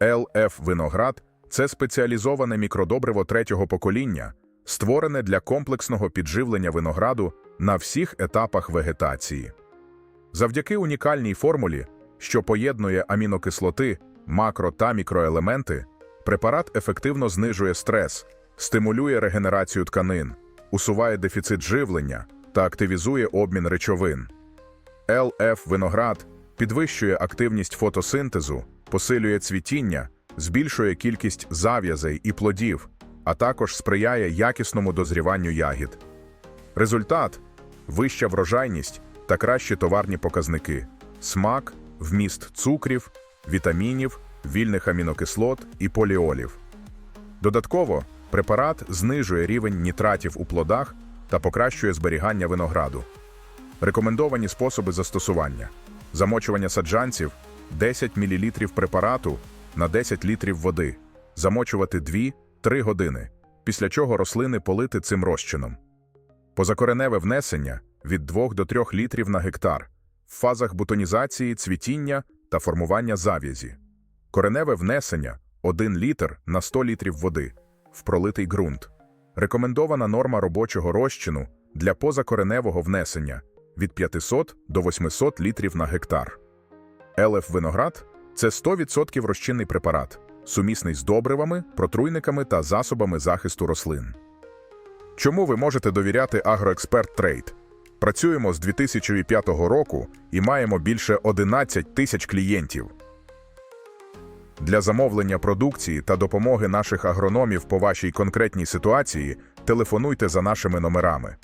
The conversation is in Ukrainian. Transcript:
LF Виноград це спеціалізоване мікродобриво третього покоління, створене для комплексного підживлення винограду на всіх етапах вегетації. Завдяки унікальній формулі, що поєднує амінокислоти, макро та мікроелементи, препарат ефективно знижує стрес, стимулює регенерацію тканин, усуває дефіцит живлення та активізує обмін речовин. ЛФ Виноград підвищує активність фотосинтезу, посилює цвітіння, збільшує кількість зав'язей і плодів, а також сприяє якісному дозріванню ягід. Результат вища врожайність та кращі товарні показники, смак, вміст цукрів, вітамінів, вільних амінокислот і поліолів. Додатково, препарат знижує рівень нітратів у плодах та покращує зберігання винограду. Рекомендовані способи застосування: замочування саджанців 10 мл препарату на 10 літрів води, замочувати 2-3 години, після чого рослини полити цим розчином. Позакореневе внесення від 2 до 3 літрів на гектар в фазах бутонізації, цвітіння та формування зав'язі. Кореневе внесення 1 літр на 100 літрів води в пролитий ґрунт. Рекомендована норма робочого розчину для позакореневого внесення від 500 до 800 літрів на гектар. Елеф виноград це 100% розчинний препарат, сумісний з добривами, протруйниками та засобами захисту рослин. Чому ви можете довіряти Агроексперт Трейд? Працюємо з 2005 року і маємо більше 11 тисяч клієнтів. Для замовлення продукції та допомоги наших агрономів по вашій конкретній ситуації телефонуйте за нашими номерами